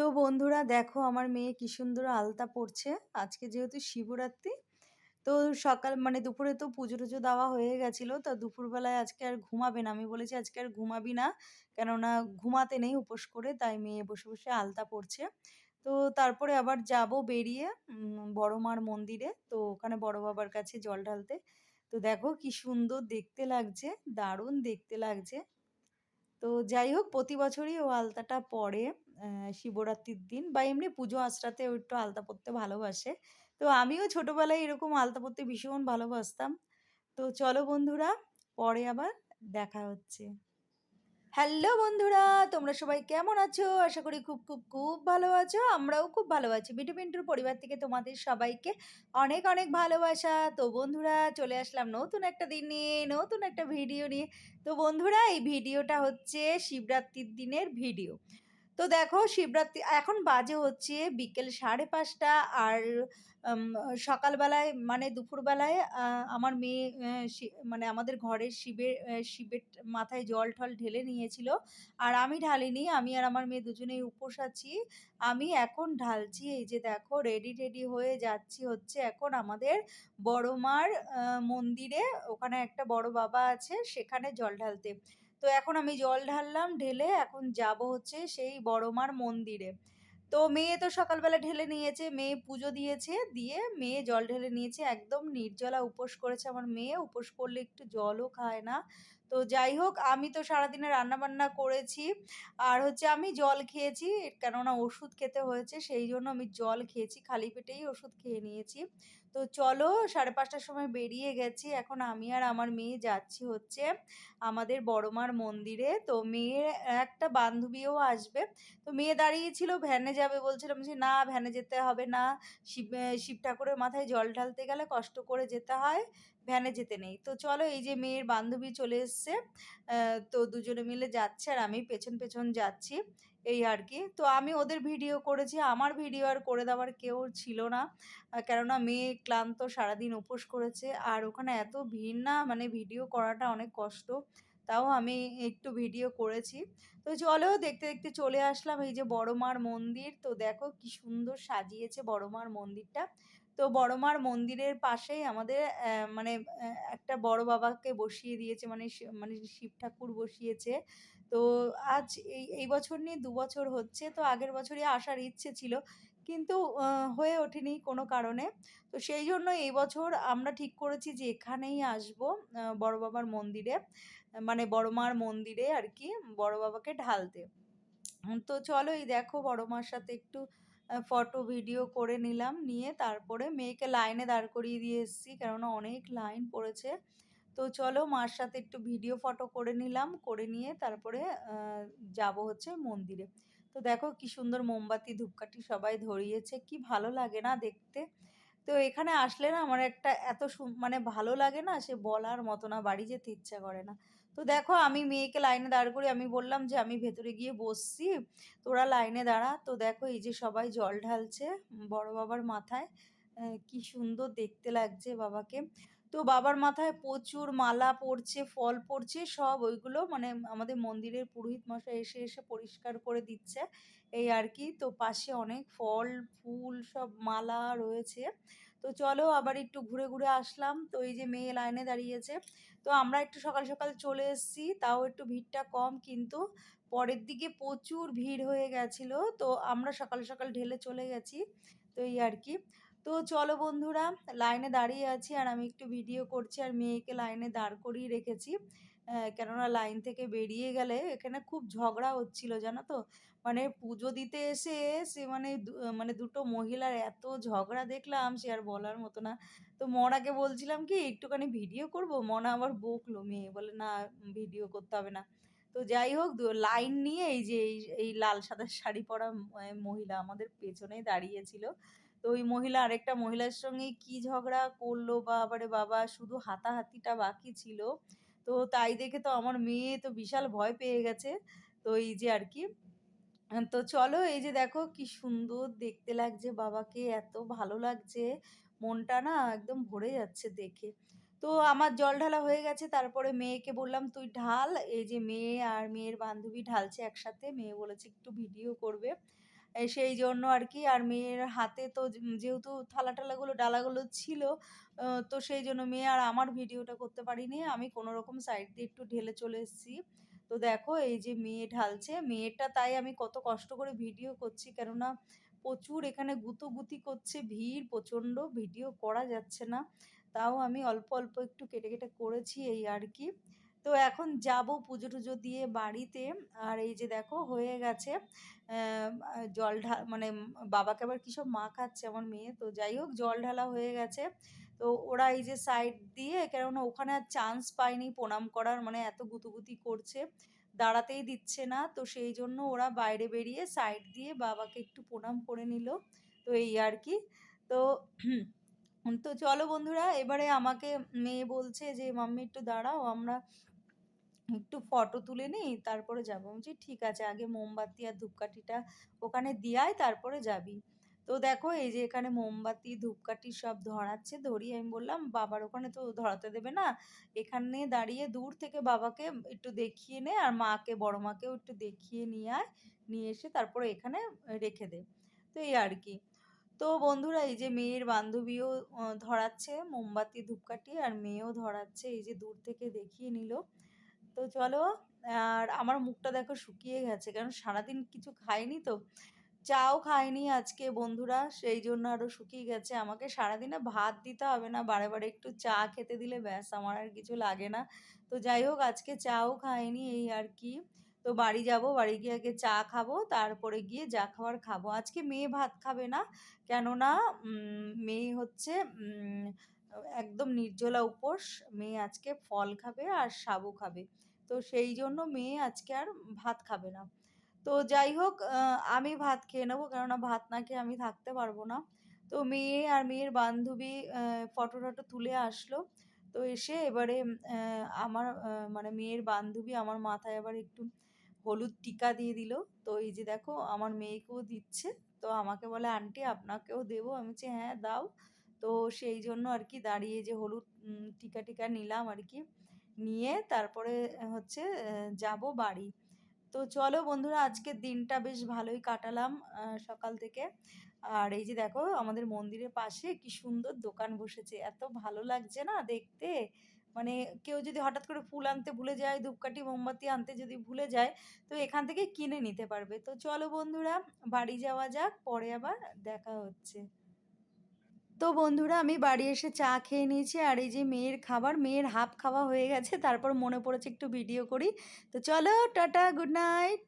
তো বন্ধুরা দেখো আমার মেয়ে কি সুন্দর আলতা পড়ছে আজকে যেহেতু শিবরাত্রি, তো সকাল মানে দুপুরে তো পুজো টুজো দেওয়া হয়ে গেছিল, তো দুপুরবেলায় আজকে আর ঘুমাবে না। আমি বলেছি আজকে আর ঘুমাবি না, কেননা ঘুমাতে নেই উপোস করে, তাই মেয়ে বসে বসে আলতা পড়ছে তো তারপরে আবার যাব বেরিয়ে বড় মার মন্দিরে, তো ওখানে বড় বাবার কাছে জল ঢালতে। তো দেখো কি সুন্দর দেখতে লাগছে, দারুণ দেখতে লাগছে। তো যাই হোক, প্রতি বছরই ও আলতাটা পরে। শিবরাত্রির দিন বা এমনি পুজো আশ্রাতে ও একটু আলতা পরতে ভালোবাসে। তো আমিও ছোটবেলায় এরকম আলতা পরতে ভীষণ ভালোবাসতাম। তো চলো বন্ধুরা, পরে আবার দেখা হচ্ছে। হ্যালো বন্ধুরা, তোমরা সবাই কেমন আছো? আশা করি খুব খুব খুব ভালো আছো, আমরাও খুব ভালো আছি। বিটু পিন্টুর পরিবার থেকে তোমাদের সবাইকে অনেক অনেক ভালোবাসা। তো বন্ধুরা, চলে আসলাম নতুন একটা দিন নিয়ে, নতুন একটা ভিডিও নিয়ে। তো বন্ধুরা, এই ভিডিওটা হচ্ছে শিবরাত্রির দিনের ভিডিও। তো দেখো শিবরাত্রি, এখন বাজে হচ্ছে বিকেল সাড়ে পাঁচটা আর সকালবেলায় মানে দুপুরবেলায় আমার মেয়ে মানে আমাদের ঘরের শিবের শিবের মাথায় জল টল ঢেলে নিয়েছিল আর আমি ঢালিনি, আমি আর আমার মেয়ে দুজনেই উপোস আছি। আমি এখন ঢালছি, এই যে দেখো রেডি টেডি হয়ে যাচ্ছি হচ্ছে এখন আমাদের বড় মার মন্দিরে, ওখানে একটা বড় বাবা আছে, সেখানে জল ঢালতে। তো এখন আমি জল ঢাললাম, ঢেলে এখন যাব হচ্ছে সেই বড় মার মন্দিরে। তো মেয়ে তো সকালবেলা ঢেলে নিয়েছে, মেয়ে পুজো দিয়েছে, দিয়ে মেয়ে জল ঢেলে নিয়েছে, একদম নির্জলা উপোস করেছে আমার মেয়ে। উপোস করলে একটু জলও খায় না। তো যাই হোক, আমি তো সারাদিনে রান্না বান্না করেছি। আর হচ্ছে আমি জল খেয়েছি, কেননা ওষুধ খেতে হয়েছে, সেই জন্য আমি জল খেয়েছি, খালি পেটেই ওষুধ খেয়ে নিয়েছি। তো চলো, সাড়ে পাঁচটার সময় বেরিয়ে গেছি। এখন আমি আর আমার মেয়ে যাচ্ছি হচ্ছে আমাদের বড়মার মন্দিরে। তো মেয়ের একটা বান্ধবীও আসবে। তো মেয়ে দাঁড়িয়েছিল, ভ্যানে যাবে বলছিলাম যে, না, ভ্যানে যেতে হবে না। শিব শিব ঠাকুরের মাথায় জল ঢালতে গেলে কষ্ট করে যেতে হয়। ভ্যানে যেতে নেই। তো চলো এই যে মেয়ের বান্ধবী চলে এসছে তো দুজনে মিলে যাচ্ছে আর আমি পেছন পেছন যাচ্ছি এই আর কি। তো আমি ওদের ভিডিও করেছি, আমার ভিডিও আর করে দেওয়ার কেউ ছিল না। কেননা মেয়ে ক্লান্ত সারাদিন উপোস করেছে আর ওখানে এত ভিড় না মানে ভিডিও করাটা অনেক কষ্ট। তাও আমি একটু ভিডিও করেছি। তো চলো দেখতে দেখতে চলে আসলাম এই যে বড় মার মন্দির। তো দেখো কি সুন্দর সাজিয়েছে বড় মার মন্দিরটা। তো বড় মার মন্দিরের পাশেই আমাদের মানে একটা বড় বাবাকে বসিয়ে দিয়েছে মানে মানে শিব ঠাকুর বসিয়েছে। তো আজ এই এই বছর নিয়ে দু বছর হচ্ছে, তো আগের বছরই আসার ইচ্ছে ছিল, কিন্তু হয়ে ওঠেনি কোনো কারণে। তো সেই জন্য এই বছর আমরা ঠিক করেছি যে এখানেই আসব বড় বাবার মন্দিরে মানে বড় মার মন্দিরে আর কি, বড় বাবাকে ঢালতে। তো চলো এই দেখো বড় মার সাথে একটু ফটো ভিডিও করে নিলাম, নিয়ে তারপরে মেয়েকে লাইনে দাঁড় করিয়ে দিয়ে এসেছি, কেননা অনেক লাইন পড়েছে। তো চলো মার সাথে একটু ভিডিও ফটো করে নিলাম, করে নিয়ে তারপরে যাব হচ্ছে মন্দিরে। তো দেখো কি সুন্দর মোমবাতি ধূপকাঠি সবাই ধরিয়েছে, কি ভালো লাগে না দেখতে। তো এখানে আসলে না আমার একটা এত মানে ভালো লাগে না সে বলার মতো না, বাড়ি যেতে ইচ্ছা করে না। তো দেখো আমি মেয়েকে লাইনে দাঁড় করি আমি বললাম যে আমি ভেতরে গিয়ে বসছি, তোরা লাইনে দাঁড়া। তো দেখো এই যে সবাই জল ঢালছে বড় বাবার মাথায় কি সুন্দর দেখতে লাগছে বাবাকে। তো বাবার মাথায় প্রচুর মালা পড়ছে, ফল পড়ছে, সব ওইগুলো মানে আমাদের মন্দিরের পুরোহিত মশাই এসে এসে পরিষ্কার করে দিচ্ছে, এই আর কি। তো পাশে অনেক ফল, ফুল, সব মালা রয়েছে। তো চলো আবার একটু ঘুরে ঘুরে আসলাম। তো এই যে মেয়ে লাইনে দাঁড়িয়েছে। তো আমরা একটু সকাল সকাল চলে এসেছি, তাও একটু ভিড়টা কম কিন্তু পরের দিকে প্রচুর ভিড় হয়ে গেছিল। তো আমরা সকাল সকাল ঢেলে চলে গেছি, তো এই আর কি। তো চলো বন্ধুরা, লাইনে দাঁড়িয়ে আছি আর আমি একটু ভিডিও করছি আর মেয়েকে লাইনে দাঁড় করিয়ে রেখেছি। কেননা লাইন থেকে বেরিয়ে গেলে এখানে খুব ঝগড়া হচ্ছিল, জানো তো? মানে পুজো দিতে এসে সে মানে মানে দুটো মহিলার এত ঝগড়া দেখলাম, সে আর বলার মতো না। তো মনাকে বলছিলাম কি, একটুখানি ভিডিও করব? মনা আবার বকলো, মেয়ে বলে, না, ভিডিও করতে হবে না। তো যাই হোক লাইন নিয়ে এই যে, এই লাল সাদা শাড়ি পরা মহিলা আমাদের পেছনেই দাঁড়িয়েছিল। তো ওই মহিলা আরেকটা মহিলার সঙ্গে কি ঝগড়া করল, বাবারে বাবা, শুধু হাতাহাতিটা বাকি ছিল। তো তাই দেখে তো আমার মেয়ে তো বিশাল ভয় পেয়ে গেছে। তো এই যে আর কি তো চলো এই যে দেখো কি সুন্দর দেখতে লাগছে বাবাকে, এত ভালো লাগছে। মনটা না একদম ভরে যাচ্ছে দেখে। তো আমার জল ঢালা হয়ে গেছে, তারপরে মেয়েকে বললাম, তুই ঢাল। এই যে মেয়ে আর মেয়ের বান্ধবী ঢালছে একসাথে। মেয়ে বলেছে, একটু ভিডিও করবে। সেই জন্য আর কি আর মেয়ের হাতে তো যেহেতু থালা টালাগুলো ডালাগুলো ছিল তো সেই জন্য মেয়ে আর আমার ভিডিওটা করতে পারিনি। আমি কোনো রকম সাইড দিয়ে একটু ঢেলে চলে এসেছি। তো দেখো এই যে মেয়ে ঢালছে। মেয়েটা তাই আমি কত কষ্ট করে ভিডিও করছি। কেননা প্রচুর এখানে গুঁতোগুঁতি করছে, ভিড় প্রচণ্ড, ভিডিও করা যাচ্ছে না। তাও আমি অল্প, অল্প একটু কেটে, কেটে করেছি এই আর কি। তো এখন যাব পুজো-টুজো দিয়ে বাড়িতে। আর এই যে দেখো হয়ে গেছে। জল ঢা মানে বাবাকে আবার কিসব মাখাচ্ছে আমার মেয়ে। তো যাই হোক জল ঢালা হয়ে গেছে। তো ওরা এই যে সাইড দিয়ে কেননা ওখানে আর চান্স পায়নি প্রণাম করার মানে এত গুঁতোগুঁতি করছে। দাঁড়াতেই দিচ্ছে না। তো সেই জন্য ওরা বাইরে বেরিয়ে সাইড দিয়ে বাবাকে একটু প্রণাম করে নিল। তো এই আর কি। তো তো চলো বন্ধুরা এবারে আমাকে মেয়ে বলছে যে, "মাম্মি একটু দাঁড়াও আমরা একটু ফটো তুলে নিই তারপরে যাব।" বলছি, "ঠিক আছে আগে মোমবাতি আর ধূপকাঠিটা ওখানে দিয়ে আয় তারপরে যাবি।" তো দেখো এই যে এখানে মোমবাতি, ধূপকাঠি সব ধরাচ্ছে। ধরিয়ে আমি বললাম, "বাবার ওখানে তো ধরাতে দেবে না। এখানে দাঁড়িয়ে দূর থেকে বাবাকে একটু দেখিয়ে নে আর মাকে বড় মাকেও একটু দেখিয়ে নিয়ে আয়। নিয়ে এসে তারপরে এখানে রেখে দে।" তো এই আর কি। তো বন্ধুরা এই যে মেয়ের বান্ধবীও ধরাচ্ছে মোমবাতি, ধূপকাঠি আর মেয়েও ধরাচ্ছে। এই যে দূর থেকে দেখিয়ে নিল। তো চলো আর আমার মুখটা দেখো শুকিয়ে গেছে। কারণ সারাদিন কিছু খাইনি তো। চাও খাইনি আজকে বন্ধুরা সেই জন্য আরও শুকিয়ে গেছে। আমাকে সারাদিনে ভাত দিতে হবে না। বারে, বারে একটু চা খেতে দিলে ব্যাস আমার আর কিছু লাগে না। তো যাই হোক আজকে চাও খাইনি এই আর কি। তো বাড়ি যাব। বাড়ি গিয়ে আগে চা খাব। তারপরে গিয়ে যা খাওয়ার খাব। আজকে মেয়ে ভাত খাবে না। কেননা মেয়ে হচ্ছে একদম নির্জলা উপোস। মেয়ে আজকে ফল খাবে আর সাবু খাবে। তো সেই জন্য মেয়ে আজকে আর ভাত খাবে না। তো যাই হোক আমি ভাত খেয়ে নেব। কেননা ভাত না খেয়ে আমি থাকতে পারব না। তো মেয়ে আর মেয়ের বান্ধবী ফটো-টটো তুলে আসলো। তো এসে এবারে আমার মানে মেয়ের বান্ধবী আমার মাথায় আবার একটু হলুদ টিকা দিয়ে দিল। তো এই যে দেখো আমার মেয়েকেও দিচ্ছে। তো আমাকে বলে, "আন্টি আপনাকেও দেবো?" আমি বলছি, "হ্যাঁ দাও।" তো সেই জন্য আর কি দাঁড়িয়ে যে হলুদ টিকা-টিকা নিলাম আর কি। নিয়ে তারপরে হচ্ছে যাব বাড়ি। তো চলো বন্ধুরা আজকের দিনটা বেশ ভালোই কাটালাম সকাল থেকে। আর এই যে দেখো আমাদের মন্দিরের পাশে কি সুন্দর দোকান বসেছে। এত ভালো লাগছে না দেখতে। মানে কেউ যদি হঠাৎ করে ফুল আনতে ভুলে যায়, ধূপকাঠি, মোমবাতি আনতে যদি ভুলে যায় তো এখান থেকে কিনে নিতে পারবে। তো চলো বন্ধুরা বাড়ি যাওয়া যাক। পরে আবার দেখা হচ্ছে। তো বন্ধুরা আমি বাড়ি এসে চা খেয়ে নিয়েছি। আর এই যে মেয়ের খাবার, মেয়ের হাফ খাওয়া হয়ে গেছে। তারপর মনে পড়েছে একটু ভিডিও করি। তো চলো টাটা, গুড নাইট।